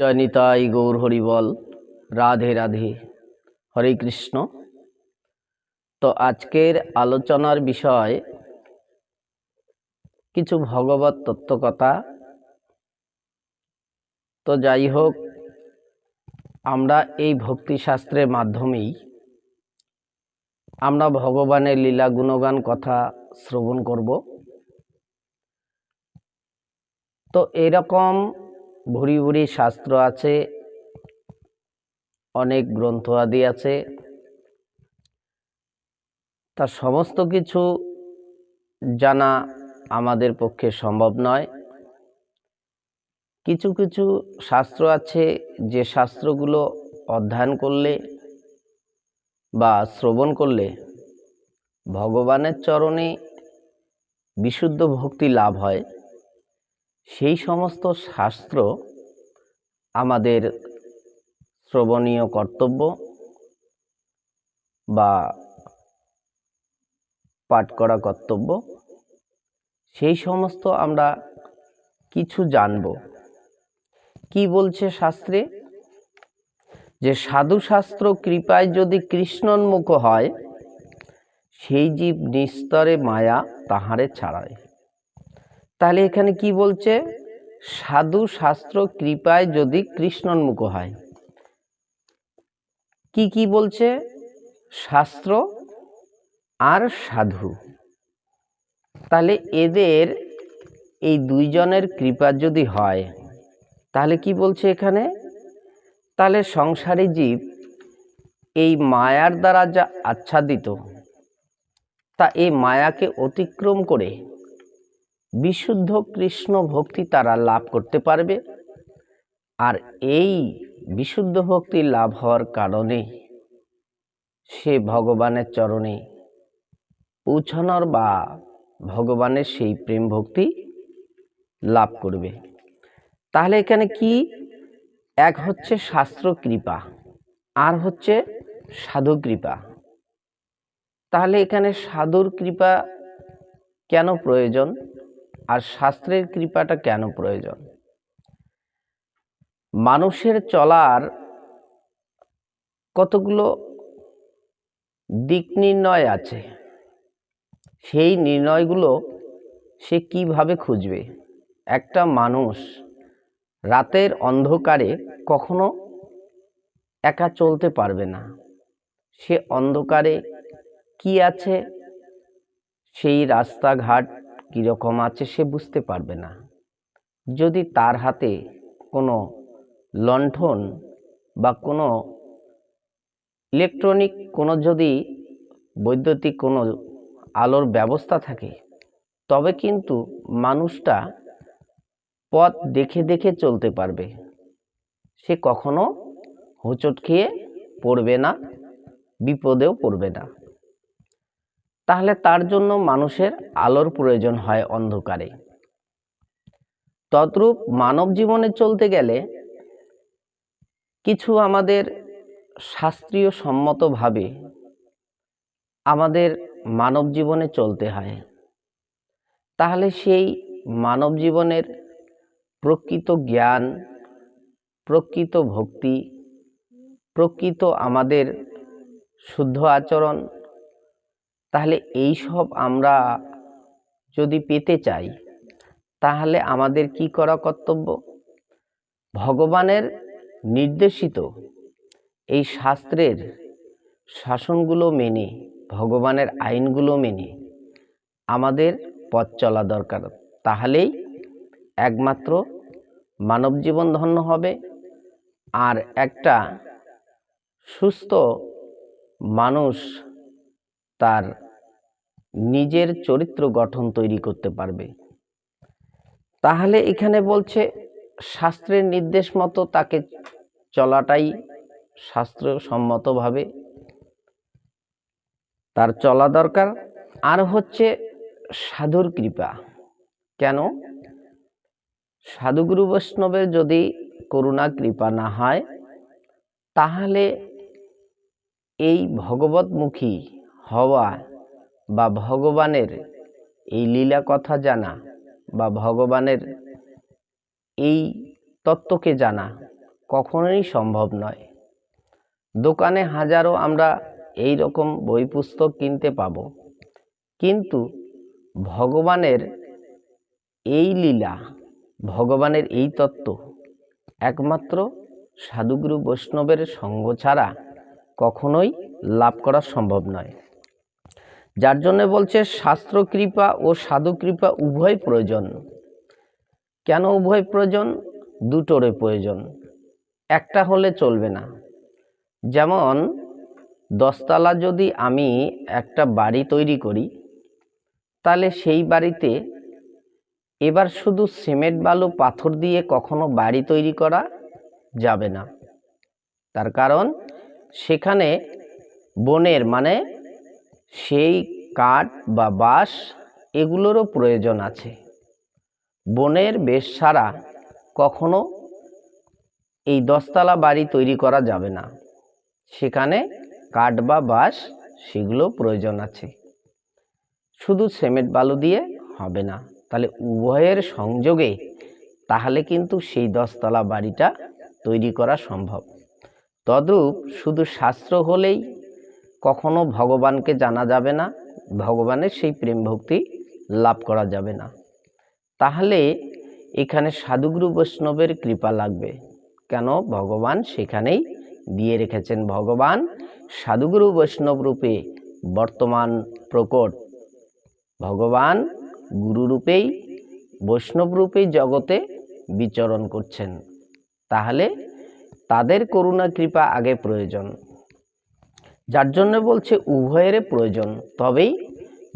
জয় নিতাই গৌর হরিবল রাধে রাধে। হরে কৃষ্ণ। তো আজকের আলোচনার বিষয় কিছু ভগবত তত্ত্বকথা। তো যাই হোক, আমরা এই ভক্তিশাস্ত্রের মাধ্যমেই আমরা ভগবানের লীলা গুণগান কথা শ্রবণ করব। তো এরকম ভুরি ভুরি শাস্ত্র আছে, অনেক গ্রন্থ আদি আছে। তা সমস্ত কিছু জানা আমাদের পক্ষে সম্ভব নয়। কিছু কিছু শাস্ত্র আছে, যে শাস্ত্রগুলো অধ্যয়ন করলে বা শ্রবণ করলে ভগবানের চরণে বিশুদ্ধ ভক্তি লাভ হয়। সেই সমস্ত শাস্ত্র আমাদের শ্রবণীয় কর্তব্য বা পাঠ করা কর্তব্য, সেই সমস্ত আমরা কিছু জানব। কি বলছে শাস্ত্রে? যে সাধু শাস্ত্র কৃপায় যদি কৃষ্ণোন্মুখ হয়, সেই জীব নিস্তরে মায়া তাহারে ছাড়ায়। তাহলে এখানে কি বলছে? সাধু শাস্ত্র কৃপায় যদি কৃষ্ণোন্মুখ হয়। কি কি বলছে? শাস্ত্র আর সাধু। তাহলে এদের এই দুইজনের কৃপা যদি হয়, তাহলে কি বলছে এখানে? তাহলে সংসারী জীব এই মায়ার দ্বারা যা আচ্ছাদিত, তা এই মায়াকে অতিক্রম করে বিশুদ্ধ কৃষ্ণ ভক্তি তারা লাভ করতে পারবে। আর এই বিশুদ্ধ ভক্তি লাভ হওয়ার কারণে সে ভগবানের চরণে পৌঁছানোর বা ভগবানের সেই প্রেম ভক্তি লাভ করবে। তাহলে এখানে কি? এক হচ্ছে শাস্ত্র কৃপা, আর হচ্ছে সাধু কৃপা। তাহলে এখানে সাধুর কৃপা কেন প্রয়োজন? আর শাস্ত্রের কৃপাটা কেন প্রয়োজন? মানুষের চলার কতগুলো দিক নির্ণয় আছে? সেই নির্ণয়গুলো সে কীভাবে খুঁজবে? একটা মানুষ রাতের অন্ধকারে কখনো একা চলতে পারবে না। সে অন্ধকারে কি আছে? সেই রাস্তাঘাট কীরকম আছে সে বুঝতে পারবে না। যদি তার হাতে কোনো লণ্ঠন বা কোনো ইলেকট্রনিক কোনো যদি বৈদ্যুতিক কোনো আলোর ব্যবস্থা থাকে, তবে কিন্তু মানুষটা পথ দেখে দেখে চলতে পারবে। সে কখনো হোঁচট খেয়ে পড়বে না, বিপদেও পড়বে না। তাহলে তার জন্য মানুষের আলোর প্রয়োজন হয় অন্ধকারে। তদ্রূপ মানব জীবনে চলতে গেলে কিছু আমাদের শাস্ত্রীয় সম্মতভাবে আমাদের মানব জীবনে চলতে হয়। তাহলে সেই মানব জীবনের প্রকৃত জ্ঞান, প্রকৃত ভক্তি, প্রকৃত আমাদের শুদ্ধ আচরণ তাহলে এই সব আমরা যদি পেতে চাই, তাহলে আমাদের কি করা কর্তব্য? ভগবানের নির্দেশিত এই শাস্ত্রের শাসনগুলো মেনে, ভগবানের আইনগুলো মেনে আমাদের পথ চলা দরকার। তাহলেই একমাত্র মানব জীবন ধন্য হবে। আর একটা সুস্থ মানুষ তার নিজের চরিত্র গঠন তৈরি করতে পারবে। তাহলে এখানে বলছে, শাস্ত্রের নির্দেশ মতো তাকে চলাটাই শাস্ত্রসম্মতভাবে তার চলা দরকার। আর হচ্ছে সাধুর কৃপা। কেন? সাধুগুরু বৈষ্ণবের যদি করুণা, কৃপা না হয়, তাহলে এই ভগবতমুখী হওয়া বা ভগবানের এই লীলা কথা জানা বা ভগবানের এই তত্ত্বকে জানা কখনোই সম্ভব নয়। দোকানে হাজারো আমরা এই রকম বই পুস্তক কিনতে পাবো। কিন্তু ভগবানের এই লীলা, ভগবানের এই তত্ত্ব একমাত্র সাধুগুরু বৈষ্ণবের সঙ্গ ছাড়া কখনোই লাভ করা সম্ভব নয়। যার জন্য বলছে শাস্ত্র কৃপা ও সাধু কৃপা উভয় প্রয়োজন। কেন উভয় প্রয়োজন? দুটোরে প্রয়োজন। একটা হলে চলবে না। যেমন, দশতলা যদি আমি একটা বাড়ি তৈরি করি, তাহলে সেই বাড়িতে এবার শুধু সিমেন্ট, বালু, পাথর দিয়ে কখনো বাড়ি তৈরি করা যাবে না। তার কারণ, সেখানে বনের মানে সেই কাঠ বা বাঁশ এগুলোরও প্রয়োজন আছে। বনের বেশ সারা কখনো এই দশতলা বাড়ি তৈরি করা যাবে না। সেখানে কাঠ বা বাঁশ সেগুলো প্রয়োজন আছে। শুধু সিমেন্ট বালু দিয়ে হবে না, তাহলে উভয়ের সংযোগে তাহলে কিন্তু সেই দশতলা বাড়িটা তৈরি করা সম্ভব। তদ্রূপ শুধু শাস্ত্র হলেই কখনো ভগবানকে জানা যাবে না, ভগবানের সেই প্রেম ভক্তি লাভ করা যাবে না। তাহলে এখানে সাধুগুরু বৈষ্ণবের কৃপা লাগবে। কেন? ভগবান সেখানেই দিয়ে রেখেছেন। ভগবান সাধুগুরু বৈষ্ণব রূপে বর্তমান প্রকট। ভগবান গুরু রূপেই, বৈষ্ণব রূপেই জগতে বিচরণ করছেন। তাহলে তাদের করুণা কৃপা আগে প্রয়োজন। যার জন্য বলছে উভয়ের প্রয়োজন। তবেই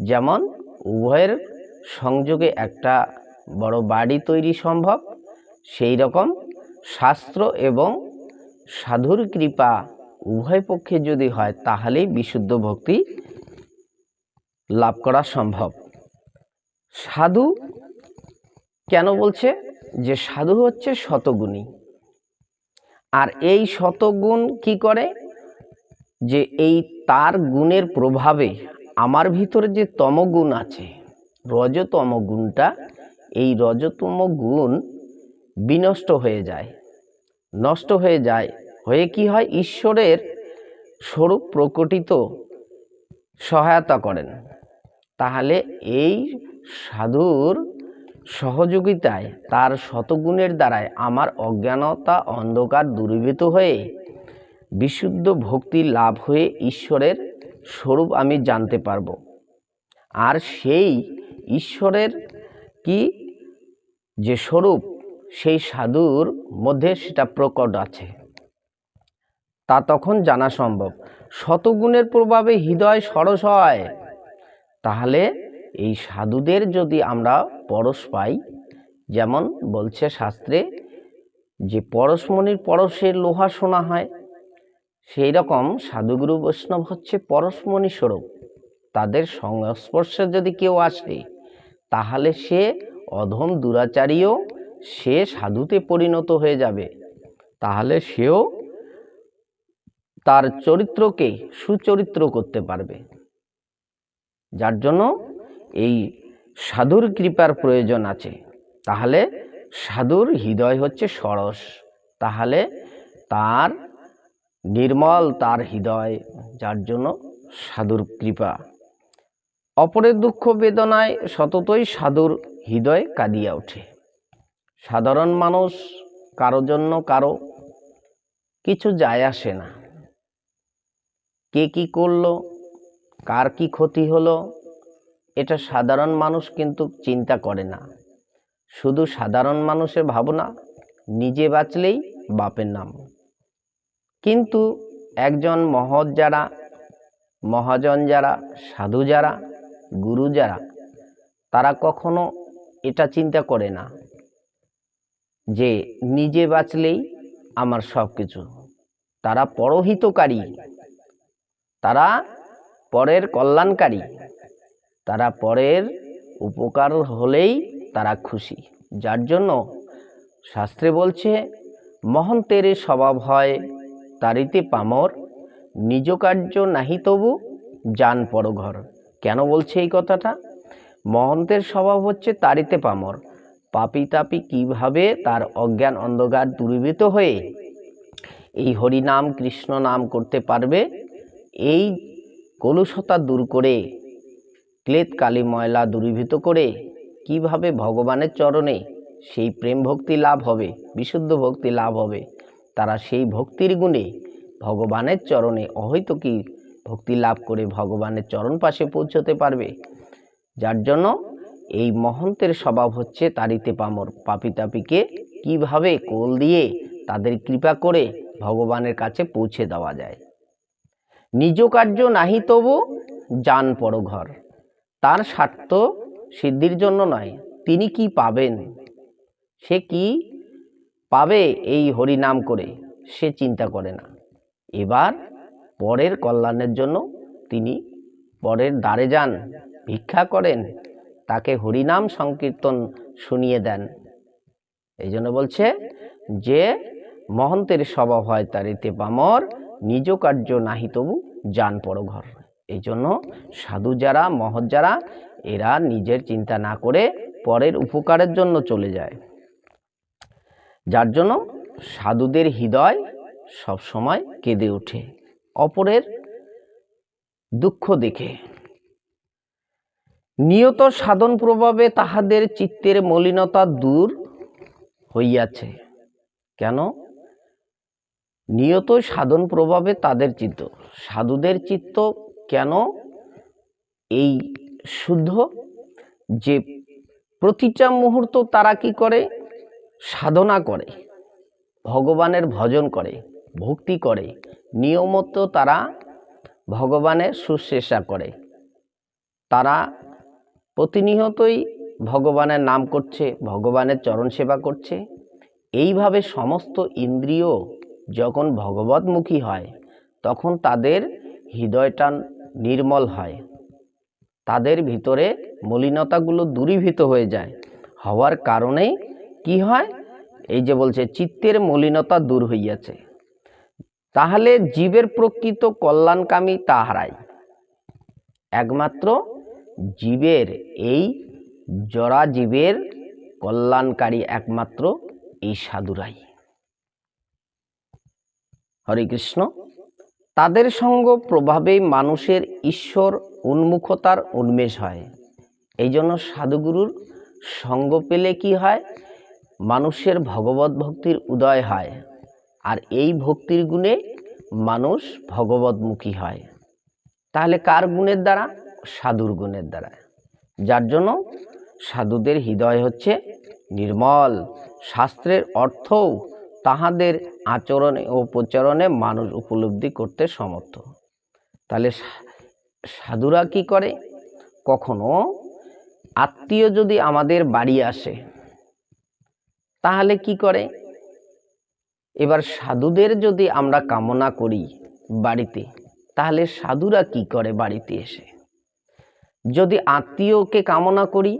যেমন উভয়ের সংযোগে একটা বড় বাড়ি তৈরি সম্ভব, সেই রকম শাস্ত্র এবং সাধুর কৃপা উভয় পক্ষে যদি হয়, তাহলেই বিশুদ্ধ ভক্তি লাভ করা সম্ভব। সাধু কেন বলছে? যে সাধু হচ্ছে শতগুণী। আর এই শতগুণ কি করে? যে এই তার গুণের প্রভাবে আমার ভিতরে যে তমগুণ আছে, রজতম গুণটা, এই রজতম গুণ বিনষ্ট হয়ে যায়, নষ্ট হয়ে যায়। হয়ে কি হয়? ঈশ্বরের স্বরূপ প্রকটিত সহায়তা করেন। তাহলে এই সাধুর সহযোগিতায়, তার শতগুণের দ্বারায় আমার অজ্ঞানতা অন্ধকার দূরীভূত হয়ে বিশুদ্ধ ভক্তি লাভ হয়ে ঈশ্বরের স্বরূপ আমি জানতে পারব। আর সেই ঈশ্বরের কি যে স্বরূপ, সেই সাধুর মধ্যে সেটা প্রকট আছে। তা তখন জানা সম্ভব। শতগুণের প্রভাবে হৃদয় সরস হয়। তাহলে এই সাধুদের যদি আমরা পরশ পাই, যেমন বলছে শাস্ত্রে যে পরশমণির পরশে লোহা শোনা হয় সেই রকম সাধুগুরু বৈষ্ণব হচ্ছে পরশমণি স্বরূপ। তাদের সংস্পর্শে যদি কেউ আসে, তাহলে সে অধম দুরাচারীও সে সাধুতে পরিণত হয়ে যাবে। তাহলে সেও তার চরিত্রকে সুচরিত্র করতে পারবে। যার জন্য এই সাধুর কৃপার প্রয়োজন আছে। তাহলে সাধুর হৃদয় হচ্ছে সরস। তাহলে তার নির্মল তার হৃদয়, যার জন্য সাধুর কৃপা। অপরের দুঃখ বেদনায় সততই সাধুর হৃদয় কাঁদিয়া ওঠে। সাধারণ মানুষ কারও জন্য কারও কিছু যায় আসে না। কে কি করল, কার কি ক্ষতি হলো, এটা সাধারণ মানুষ কিন্তু চিন্তা করে না। শুধু সাধারণ মানুষের ভাবনা, নিজে বাঁচলেই বাপের নাম। কিন্তু একজন মহৎ যারা, মহাজন যারা, সাধু যারা, গুরু যারা, তারা কখনো এটা চিন্তা করে না যে নিজে বাঁচলেই আমার সব কিছু তারা পরহিতকারী। তারা পরের কল্যাণকারী। তারা পরের উপকার হলেই তারা খুশি। যার জন্য শাস্ত্রে বলছে, মহন্তের স্বভাব হয় তারিতে পামর, নিজ কার্য নাহি তবু যান পরঘর। কেন বলছে এই কথাটা? মহন্তের স্বভাব হচ্ছে তারিতে পামর। পাপি তাপি কীভাবে তার অজ্ঞান অন্ধকার দূরীভূত হয়ে এই হরিনাম কৃষ্ণ নাম করতে পারবে? এই কলুষতা দূর করে ক্লেদ কালী ময়লা দূরীভূত করে কীভাবে ভগবানের চরণে সেই প্রেম ভক্তি লাভ হবে, বিশুদ্ধ ভক্তি লাভ হবে? তারা সেই ভক্তির গুণে ভগবানের চরণে অহৈতুকী ভক্তি লাভ করে ভগবানের চরণ পাশে পৌঁছতে পারবে। যার জন্য এই মহন্তের স্বভাব হচ্ছে তারিতে পামর। পাপি তাপিকে কীভাবে কোল দিয়ে তাদের কৃপা করে ভগবানের কাছে পৌঁছে দেওয়া যায়? নিজ কার্য নাহি তবু যান পরঘর তার স্বার্থ সিদ্ধির জন্য নয়। তিনি কি পাবেন? সে কি পাবে এই হরি নাম করে, সে চিন্তা করে না। এবার পরের কল্যাণের জন্য তিনি পরের দ্বারে যান, ভিক্ষা করেন, তাকে হরিনাম সংকীর্তন শুনিয়ে দেন। এই জন্য বলছে, যে মহন্তের স্বভাব হয় তারিতে পামর নিজ কার্য নাহি তবু যান পরঘর। এই জন্য সাধু যারা, মহৎ যারা, এরা নিজের চিন্তা না করে পরের উপকারের জন্য চলে যায়। যার জন্য সাধুদের হৃদয় সব সময় কেঁদে ওঠে, অপরের দুঃখ দেখে। নিয়ত সাধন প্রভাবে তাহাদের চিত্তের মলিনতা দূর হইয়াছে। কেন? নিয়ত সাধন প্রভাবে তাদের চিত্ত। সাধুদের চিত্ত কেন এই শুদ্ধ? যে প্রতিটা মুহূর্ত তারা কি করে? সাধনা করে, ভগবানের ভজন করে, ভক্তি করে, নিয়মত তারা ভগবানের শুশ্রূষা করে। তারা প্রতিনিয়তই ভগবানের নাম করছে, ভগবানের চরণ সেবা করছে। এইভাবে সমস্ত ইন্দ্রিয় যখন ভগবতমুখী হয়, তখন তাদের হৃদয়টা নির্মল হয়। তাদের ভিতরে মলিনতাগুলো দূরীভূত হয়ে যায়। হওয়ার কারণে কি হয়? এই যে বলছে, চিত্তের মলিনতা দূর হইয়াছে। তাহলে জীবের প্রকৃত কল্যাণকামী তাহারাই। একমাত্র জীবের, এই জরা জীবের কল্যাণকারী একমাত্র এই সাধুরাই। হরে কৃষ্ণ, তাদের সঙ্গ প্রভাবে মানুষের ঈশ্বর উন্মুখতার উন্মেষ হয়। এই জন্য সাধুগুরুর সঙ্গ পেলে কি হয়? মানুষের ভগবত ভক্তির উদয় হয় আর এই ভক্তির গুণে মানুষ ভগবতমুখী হয়। তাহলে কার গুণের দ্বারা? সাধুর গুণের দ্বারা। যার জন্য সাধুদের হৃদয় হচ্ছে নির্মল। শাস্ত্রের অর্থও তাহাদের আচরণে ও প্রচারণে মানুষ উপলব্ধি করতে সমর্থ। তাহলে সাধুরা কি করে? কখনো আত্মীয় যদি আমাদের বাড়ি আসে তাহলে কি করে? এবার সাধুদের যদি আমরা কামনা করি বাড়িতে, তাহলে সাধুরা কি করে বাড়িতে এসে? যদি আত্মীয়কে কামনা করি,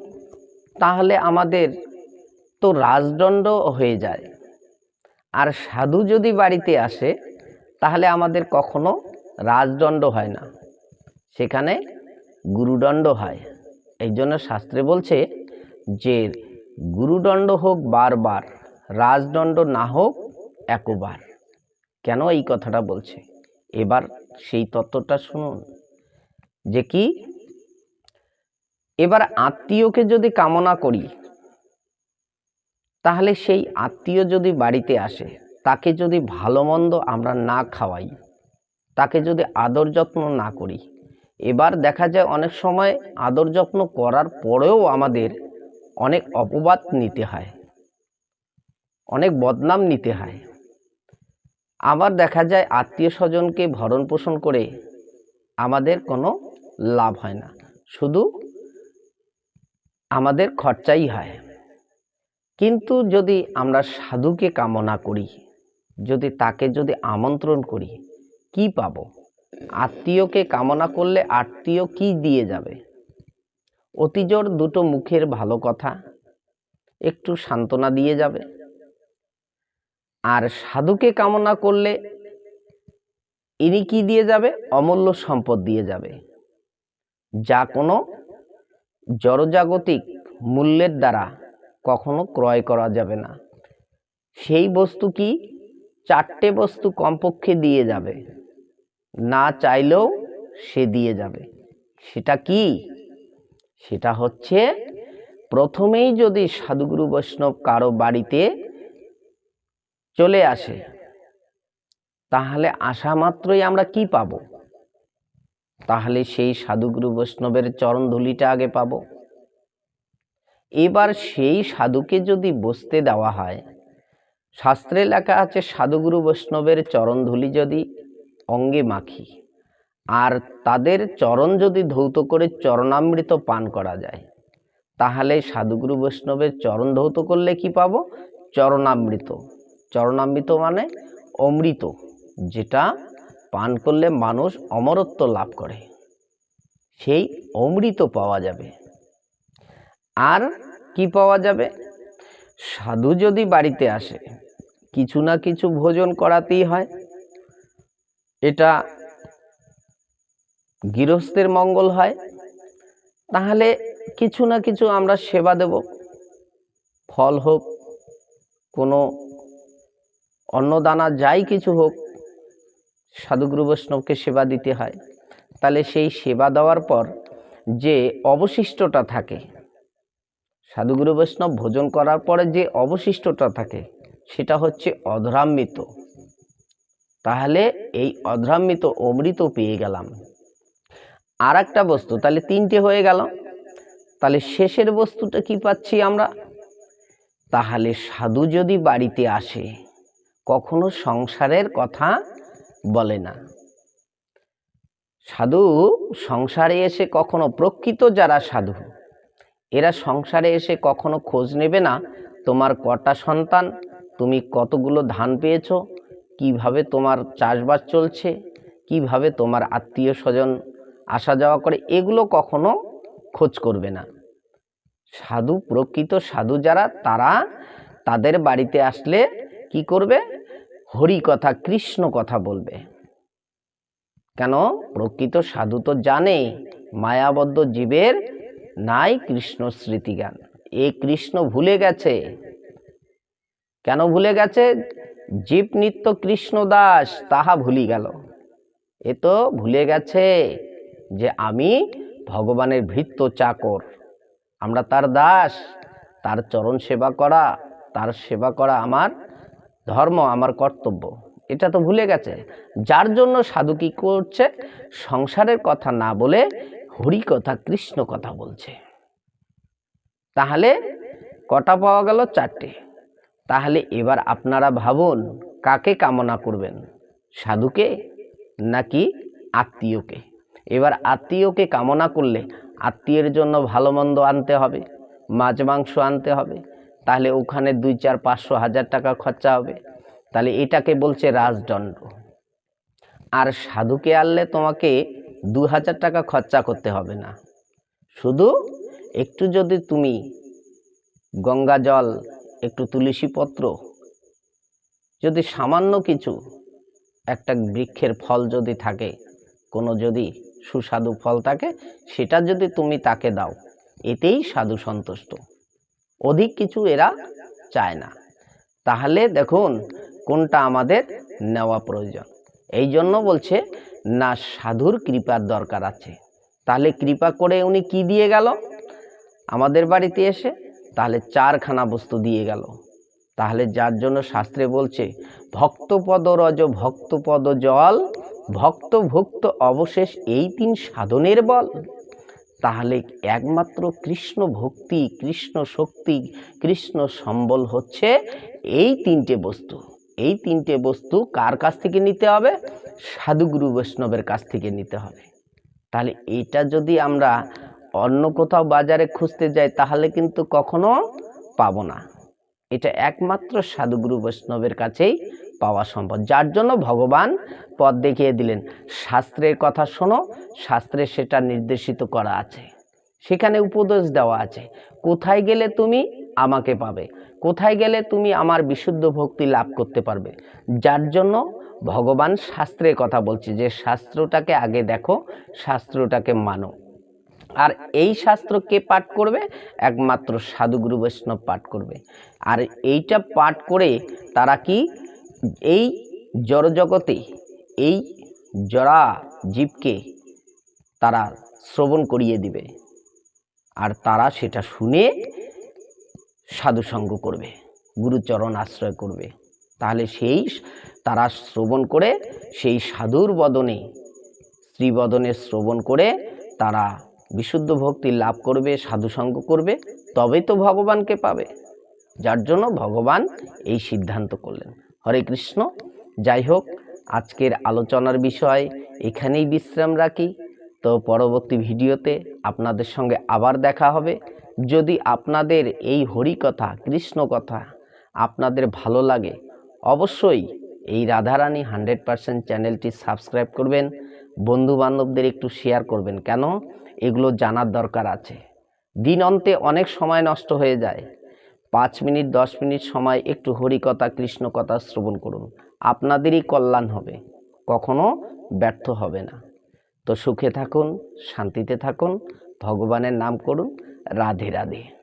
তাহলে আমাদের তো রাজদণ্ড হয়ে যায়। আর সাধু যদি বাড়িতে আসে, তাহলে আমাদের কখনো রাজদণ্ড হয় না। সেখানে গুরুদণ্ড হয়। এই জন্য শাস্ত্রে বলছে যে গুরুদণ্ড হোক বারবার, রাজদণ্ড না হোক একবার। কেন এই কথাটা বলছে? এবার সেই তত্ত্বটা শুনুন। যে কি? এবার আত্মীয়কে যদি কামনা করি, তাহলে সেই আত্মীয় যদি বাড়িতে আসে, তাকে যদি ভালো মন্দ আমরা না খাওয়াই, তাকে যদি আদর যত্ন না করি, এবার দেখা যায় অনেক সময় আদর যত্ন করার পরেও আমাদের অনেক অপবাদ নিতে হয়, অনেক বদনাম নিতে হয়। আবার দেখা যায় আত্মীয় স্বজনকে ভরণ পোষণ করে আমাদের কোনো লাভ হয় না, শুধু আমাদের খরচাই হয়। কিন্তু যদি আমরা সাধুকে কামনা করি, যদি তাকে যদি আমন্ত্রণ করি, কি পাবো? আত্মীয়কে কামনা করলে আত্মীয় কি দিয়ে যাবে? অতিজোর দুটো মুখের ভালো কথা। একটু সান্ত্বনা দিয়ে যাবে। আর সাধুকে কামনা করলে ইনি কি দিয়ে যাবে? অমূল্য সম্পদ দিয়ে যাবে। যা কোনো জড়জাগতিক মূল্যের দ্বারা কখনো ক্রয় করা যাবে না। সেই বস্তু কি? চারটে বস্তু কমপক্ষে দিয়ে যাবে। না চাইলেও সে দিয়ে যাবে। সেটা কি? সেটা হচ্ছে প্রথমেই যদি সাধুগুরু বৈষ্ণব কারও বাড়িতে চলে আসে, তাহলে আসা মাত্রই আমরা কি পাব? তাহলে সেই সাধুগুরু বৈষ্ণবের চরণধুলিটা আগে পাব। এবার সেই সাধুকে যদি বসতে দেওয়া হয়, শাস্ত্রে লেখা আছে সাধুগুরু বৈষ্ণবের চরণধুলি যদি অঙ্গে মাখি। আর তাদের চরণ যদি ধৌত করে চরণামৃত পান করা যায়, তাহলে সাধুগুরু বৈষ্ণবের চরণ ধৌত করলে কি পাব? চরণামৃত। চরণামৃত মানে অমৃত, যেটা পান করলে মানুষ অমরত্ব লাভ করে। সেই অমৃত পাওয়া যাবে। আর কি পাওয়া যাবে? সাধু যদি বাড়িতে আসে, কিছু না কিছু ভোজন করাতেই হয়। এটা গৃহস্থের মঙ্গল হয়, তাহলে কিছু না কিছু আমরা সেবা দেব। ফল হোক, কোনো অন্নদানা যাই কিছু হোক, সাধুগুরু বৈষ্ণবকে সেবা দিতে হয়। তাহলে সেই সেবা দেওয়ার পর যে অবশিষ্টটা থাকে, সাধুগুরু বৈষ্ণব ভোজন করার পরে যে অবশিষ্টটা থাকে, সেটা হচ্ছে অধরামৃত। তাহলে এই অধরামৃত অমৃত পেয়ে গেলাম। আর একটা বস্তু, তাহলে তিনটে হয়ে গেল। তাহলে শেষের বস্তুটা কি পাচ্ছি আমরা? তাহলে সাধু যদি বাড়িতে আসে, কখনো সংসারের কথা বলে না। সাধু সংসারে এসে কখনো, প্রকৃত যারা সাধু, এরা সংসারে এসে কখনো খোঁজ নেবে না, তোমার কটা সন্তান, তুমি কতগুলো ধান পেয়েছ, কীভাবে তোমার চাষবাস চলছে, কীভাবে তোমার আত্মীয় স্বজন আসা যাওয়া করে এগুলো কখনো খোঁজ করবে না। সাধু, প্রকৃত সাধু যারা, তারা তাদের বাড়িতে আসলে কি করবে? হরি কথা, কৃষ্ণ কথা বলবে। কেন? প্রকৃত সাধু তো জানে, মায়াবদ্ধ জীবের নাই কৃষ্ণ স্মৃতিজ্ঞান। এ কৃষ্ণ ভুলে গেছে। কেন ভুলে গেছে? জীব নিত্য কৃষ্ণ দাস, তাহা ভুলি গেল। এ তো ভুলে গেছে। যে আমি ভগবানের ভৃত্য চাকর। আমরা তার দাস, তার চরণ সেবা করা, তার সেবা করা আমার ধর্ম, আমার কর্তব্য। এটা তো ভুলে গেছে। যার জন্য সাধু কি করছে? সংসারের কথা না বলে হরি কথা, কৃষ্ণ কথা বলছে। তাহলে কটা পাওয়া গেল? চারটে। তাহলে এবার আপনারা ভাবুন, কাকে কামনা করবেন? সাধুকে নাকি আত্মীয়কে? এবার আত্মীয়কে কামনা করলে আত্মীয়ের জন্য ভালো মন্দ আনতে হবে, মাছ, মাংস আনতে হবে। তাহলে ওখানে দুই, চার, পাঁচশো, হাজার টাকা খরচা হবে। তাহলে এটাকে বলছে রাজদণ্ড। আর সাধুকে আনলে তোমাকে দু হাজার টাকা খরচা করতে হবে না। শুধু একটু যদি তুমি গঙ্গা জল, একটু তুলসী পত্র, যদি সামান্য কিছু, একটা বৃক্ষের ফল যদি থাকে, কোনো যদি সুস্বাদু ফল থাকে সেটা যদি তুমি তাকে দাও, এতেই সাধু সন্তুষ্ট। অধিক কিছু এরা চায় না। তাহলে দেখুন কোনটা আমাদের নেওয়া প্রয়োজন। এই জন্য বলছে, না, সাধুর কৃপার দরকার আছে। তাহলে কৃপা করে উনি কি দিয়ে গেল? আমাদের বাড়িতে এসে তাহলে চারখানা বস্তু দিয়ে গেল। তাহলে যার জন্য শাস্ত্রে বলছে, ভক্তপদ রজ ভক্তপদ জল ভক্ত ভক্ত অবশেষ এই তিন সাধনের বল। তাহলে একমাত্র কৃষ্ণ ভক্তি, কৃষ্ণ শক্তি, কৃষ্ণ সম্বল হচ্ছে এই তিনটে বস্তু। এই তিনটে বস্তু কার কাছ থেকে নিতে হবে? সাধুগুরু বৈষ্ণবের কাছ থেকে নিতে হবে। তাহলে এটা যদি আমরা অন্য কোথাও বাজারে খুঁজতে যাই, তাহলে কিন্তু কখনো পাবো না। এটা একমাত্র সাধুগুরু বৈষ্ণবের কাছেই পাওয়া সম্ভব। যার জন্য ভগবান পথ দেখিয়ে দিলেন, শাস্ত্রের কথা শোনো, শাস্ত্রে সেটা নির্দেশিত করা আছে। সেখানে উপদেশ দেওয়া আছে, কোথায় গেলে তুমি আমাকে পাবে? কোথায় গেলে তুমি আমার বিশুদ্ধ ভক্তি লাভ করতে পারবে? যার জন্য ভগবান শাস্ত্রের কথা বলছে যে, শাস্ত্রটাকে আগে দেখো, শাস্ত্রটাকে মানো। আর এই শাস্ত্র কে পাঠ করবে? একমাত্র সাধুগুরু বৈষ্ণব পাঠ করবে। আর এইটা পাঠ করে তারা কি এই জড়জগতে, এই জরা জীবকে তারা শ্রবণ করিয়ে দিবে। আর তারা সেটা শুনে সাধুসঙ্গ করবে, গুরুচরণ আশ্রয় করবে। তাহলে সেই তারা শ্রবণ করে, সেই সাধুর বদনে, শ্রীবদনে শ্রবণ করে তারা বিশুদ্ধ ভক্তি লাভ করবে সাধুসঙ্গ করবে, তবেই তো ভগবানকে পাবে। যার জন্য ভগবান এই সিদ্ধান্ত করলেন। হরে কৃষ্ণ। যাই হোক, আজকের আলোচনার বিষয় এখানেই বিশ্রাম রাখি। তো পরবর্তী ভিডিওতে আপনাদের সঙ্গে আবার দেখা হবে। যদি আপনাদের এই হরি কথা কৃষ্ণ কথা আপনাদের ভালো লাগে, অবশ্যই এই রাধারানী হান্ড্রেড পারসেন্ট চ্যানেলটি সাবস্ক্রাইব করবেন। বন্ধু বান্ধবদের একটু শেয়ার করবেন। কেন? এগুলো জানার দরকার আছে। দিন অন্তে অনেক সময় নষ্ট হয়ে যায়। পাঁচ মিনিট, দশ মিনিট সময়, একটু হরিকথা কৃষ্ণ কথা শ্রবণ করুন। আপনাদেরই কল্যাণ হবে। কখনো ব্যর্থ হবে না। তো সুখে থাকুন, শান্তিতে থাকুন, ভগবানের নাম করুন, রাধে রাধে।